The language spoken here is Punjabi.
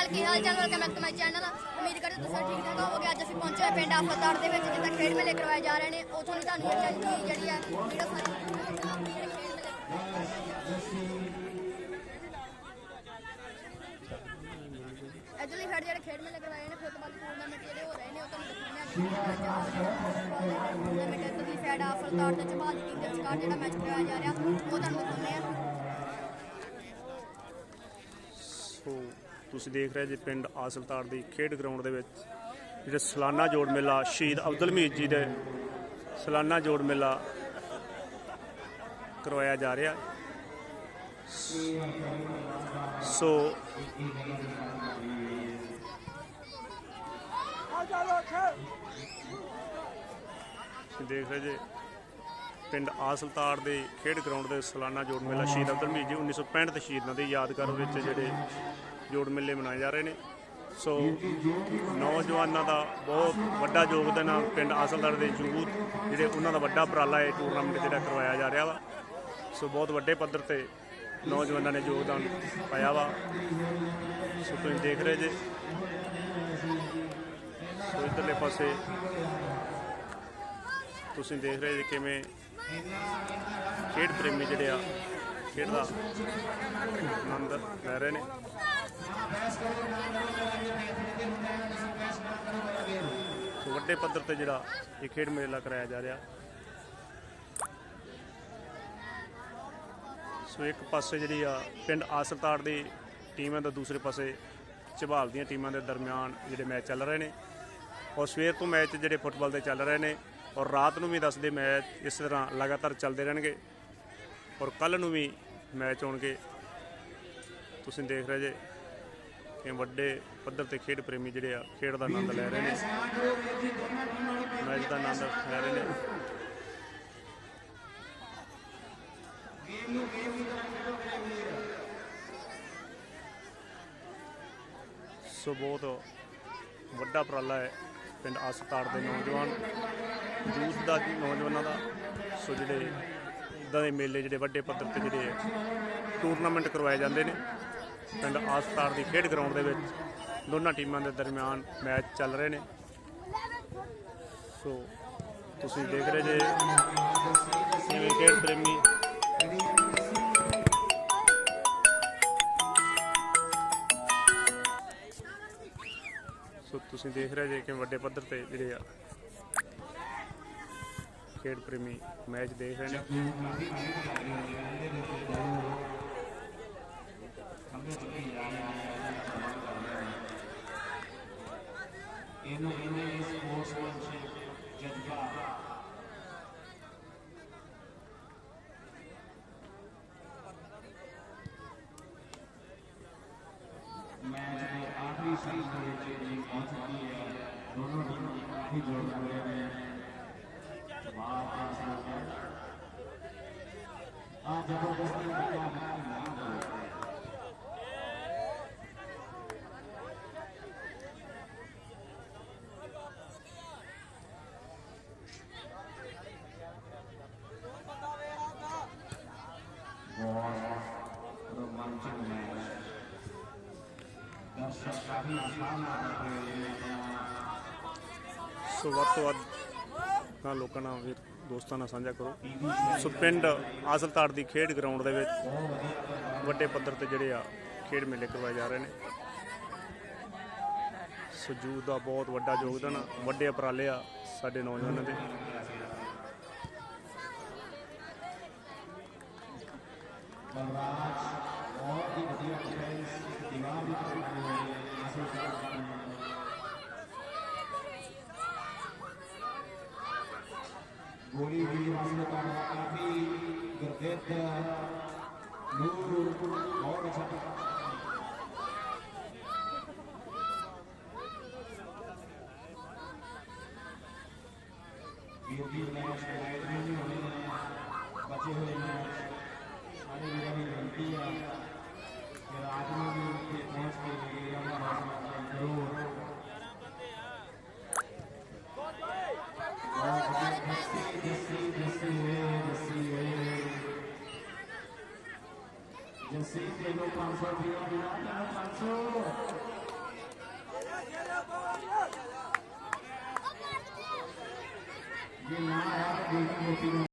ਅਕਾਲ ਕੀ ਹਾਲ ਚਾਲ welcome back to my channel ਉਮੀਦ ਕਰਦੇ ਤੁਸੀਂ ਠੀਕ ਠਾਕ ਹੋਵੋਗੇ। ਅੱਜ ਅਸੀਂ ਪਹੁੰਚੇ ਹੋਏ ਪਿੰਡ ਆਫਤਾਰ ਦੇ ਵਿੱਚ, ਜਿੱਥੇ ਖੇਡ ਮੇਲੇ ਕਰਵਾਏ ਜਾ ਰਹੇ ਨੇ। ਉਥੋਂ ਦੀ ਤੁਹਾਨੂੰ ਇਹ ਚੀਜ਼ ਜਿਹੜੀ ਹੈ, ਵੀਡੀਓ ਸਾਰੀ ਖੇਡ ਮੇਲੇ ਐਕਚੁਅਲੀ ਫਿਰ ਜਿਹੜੇ ਖੇਡ ਮੇਲੇ ਕਰਵਾਏ ਨੇ, ਫੁੱਟਬਾਲ ਟੂਰਨਾਮੈਂਟ ਜਿਹੜੇ ਹੋ ਰਹੇ ਨੇ, ਉਹ ਤੁਹਾਨੂੰ ਦਿਖਾਉਂਦੇ ਆ ਤੁਸੀਂ ਸਾਈਡ ਆ ਫਲਤਾਰ ਦੇ ਦੀ ਟੀਮ ਦੇ ਵਿਚਕਾਰ ਜਿਹੜਾ ਮੈਚ ਕਰਵਾਇਆ ਜਾ ਰਿਹਾ, ਉਹ ਤੁਹਾਨੂੰ ਦਿਖਾਉਂਦੇ ਆ ਸੋ ਤੁਸੀਂ ਦੇਖ ਰਹੇ ਜੇ ਪਿੰਡ ਆਸਲਤਾੜ ਦੀ ਖੇਡ ਗਰਾਊਂਡ ਦੇ ਵਿੱਚ, ਜਿਹੜਾ ਸਾਲਾਨਾ ਜੋੜ ਮੇਲਾ ਸ਼ਹੀਦ ਅਬਦੁਲ ਮੀਤ ਜੀ ਦੇ ਸਾਲਾਨਾ ਜੋੜ ਮੇਲਾ ਕਰਵਾਇਆ ਜਾ ਰਿਹਾ। ਸੋ ਦੇਖ ਰਹੇ ਜੇ ਪਿੰਡ ਆਸਲਤਾੜ ਦੇ ਖੇਡ ਗਰਾਊਂਡ ਦੇ ਸਾਲਾਨਾ ਜੋੜ ਮੇਲਾ ਸ਼ਹੀਦ ਅਬਦੁਲ ਮੀਤ ਜੀ 1965 ਦੇ ਸ਼ਹੀਦਾਂ ਦੀ ਯਾਦਗਾਰ ਵਿੱਚ ਜਿਹੜੇ ਜੋੜ ਮੇਲੇ ਮਨਾਏ ਜਾ ਰਹੇ ਨੇ। ਸੋ ਨੌਜਵਾਨਾਂ ਦਾ ਬਹੁਤ ਵੱਡਾ ਯੋਗਦਾਨ ਆ ਪਿੰਡ ਆਸਲਤਾੜ ਦੇ ਯੂਥ ਜਿਹੜੇ ਉਹਨਾਂ ਦਾ ਵੱਡਾ ਉਪਰਾਲਾ ਇਹ ਟੂਰਨਾਮੈਂਟ ਜਿਹੜਾ ਕਰਵਾਇਆ ਜਾ ਰਿਹਾ ਵਾ। ਸੋ ਬਹੁਤ ਵੱਡੇ ਪੱਧਰ ਤੇ ਨੌਜਵਾਨਾਂ ਨੇ ਯੋਗਦਾਨ ਪਾਇਆ ਵਾ। ਸੋ ਤੁਸੀਂ ਦੇਖ ਰਹੇ ਜੇ। ਸੋ ਇਧਰਲੇ ਪਾਸੇ ਤੁਸੀਂ ਦੇਖ ਰਹੇ ਜੇ ਕਿਵੇਂ ਖੇਡ ਪ੍ਰੇਮੀ ਜਿਹੜੇ ਆ ਖੇਡ ਦਾ ਆਨੰਦ ਲੈ ਰਹੇ ਨੇ। ਸੋ ਵੱਡੇ ਪੱਧਰ ਤੇ ਜਿਹੜਾ ਇਹ ਖੇਡ ਮੇਲਾ ਕਰਾਇਆ ਜਾ ਰਿਹਾ। ਸੋ ਇੱਕ ਪਾਸੇ ਜਿਹੜੀ ਆ ਪਿੰਡ ਆਸਰਤਾੜ ਦੀ ਟੀਮ ਹੈ ਤਾਂ ਦੂਸਰੇ ਪਾਸੇ ਝਬਾਲ ਦੀਆਂ ਟੀਮਾਂ ਦੇ ਦਰਮਿਆਨ ਜਿਹੜੇ ਮੈਚ ਚੱਲ ਰਹੇ ਨੇ। ਔਰ ਸਵੇਰ ਤੋਂ ਮੈਚ ਜਿਹੜੇ ਫੁੱਟਬਾਲ ਦੇ ਚੱਲ ਰਹੇ ਨੇ ਔਰ ਰਾਤ ਨੂੰ ਵੀ ਦੱਸਦੇ ਮੈਚ ਇਸ ਤਰ੍ਹਾਂ ਲਗਾਤਾਰ ਚੱਲਦੇ ਰਹਿਣਗੇ। ਔਰ ਕੱਲ ਨੂੰ ਵੀ ਮੈਚ ਹੋਣਗੇ। ਤੁਸੀਂ ਦੇਖ ਰਹੇ ਜੇ ਕਿ ਵੱਡੇ ਪੱਧਰ ਤੇ ਖੇਡ ਪ੍ਰੇਮੀ ਜਿਹੜੇ ਆ, ਖੇਡ ਦਾ ਆਨੰਦ ਲੈ ਰਹੇ ਨੇ। ਮੈਚ ਦਾ ਆਨੰਦ ਲੈ ਰਹੇ ਨੇ। ਸੋ ਬਹੁਤ ਵੱਡਾ ਉਪਰਾਲਾ ਹੈ ਪਿੰਡ ਆਸਤਾੜ ਦੇ ਨੌਜਵਾਨ ਯੂਥ ਦਾ ਨੌਜਵਾਨਾਂ ਦਾ। ਸੋ ਜਿਹੜੇ ਇਦਾਂ ਦੇ ਮੇਲੇ ਜਿਹੜੇ ਵੱਡੇ ਪੱਧਰ ਤੇ ਜਿਹੜੇ ਟੂਰਨਾਮੈਂਟ ਕਰਵਾਏ ਜਾਂਦੇ ਨੇ, ਪਿੰਡ ਆਸਤਾੜ ਦੀ ਖੇਡ ਗਰਾਊਂਡ ਦੇ ਵਿੱਚ ਦੋਨਾਂ ਟੀਮਾਂ ਦੇ ਦਰਮਿਆਨ ਮੈਚ ਚੱਲ ਰਹੇ ਨੇ। ਸੋ, ਤੁਸੀਂ ਦੇਖ ਰਹੇ ਜੇ ਕਿਵੇਂ ਖੇਡ ਪ੍ਰੇਮੀ। ਸੋ, ਤੁਸੀਂ ਦੇਖ ਰਹੇ ਜੇ ਕਿ ਵੱਡੇ ਪੱਧਰ ਤੇ ਜਿਹੜੇ ਆ ਖੇਡ ਪ੍ਰੇਮੀ ਮੈਚ ਦੇਖ ਰਹੇ ਨੇ। ਇਹਨੂੰ ਇਹਨੇ ਸਪੋਰਟਸਮੈਨਸ਼ਿਪ ਜਜ਼ਬਾ ਮੈਚ ਦੇ ਆਖਰੀ ਸਟੇਜ ਵਿੱਚ ਇਹ ਪਹੁੰਚ ਚੁੱਕੀ ਹੈ। ਦੋਨੋਂ ਟੀਮਾਂ ਕਾਫੀ ਜੋਰ ਕਰ ਰਹੇ ਨੇ ਬਾਹਰ ਪਾਸ ਹੋ ਗਿਆ ਆ ਜ਼ਬਰਦਸਤੀ ਦਾ ਆਪਣਾ ਲੋਕਾਂ ਨਾਲ ਵੀ ਦੋਸਤਾਂ ਨਾਲ ਸਾਂਝਾ ਕਰੋ। ਸੋ ਪਿੰਡ ਆਸਲਤਾੜ ਦੀ ਖੇਡ ਗਰਾਊਂਡ ਦੇ ਵਿੱਚ ਵੱਡੇ ਪੱਧਰ ਤੇ ਜਿਹੜੇ ਆ ਖੇਡ ਮੇਲੇ ਕਰਵਾਏ ਜਾ ਰਹੇ ਨੇ। ਸੋ ਯੂਥ ਦਾ ਬਹੁਤ ਵੱਡਾ ਯੋਗਦਾਨ ਆ, ਵੱਡੇ ਉਪਰਾਲੇ ਆ ਸਾਡੇ ਨੌਜਵਾਨਾਂ ਦੇ। ਬਲਰਾਜ ਬਹੁਤ ਹੀ ਵਧੀਆ ਡਿਫੈਂਸ ਦੀਵਾਰ ਵੀ ਕਰ ਰਹੇ ਨੇ ਆਸਲ ਗੋਲੀ ਵੀ ਹਾਸਲ ਕਰ ਕਾਫੀ ਗੁਰਦੇਵ ਨੂਰ ਬਹੁਤ ਅੱਛਾ જે ના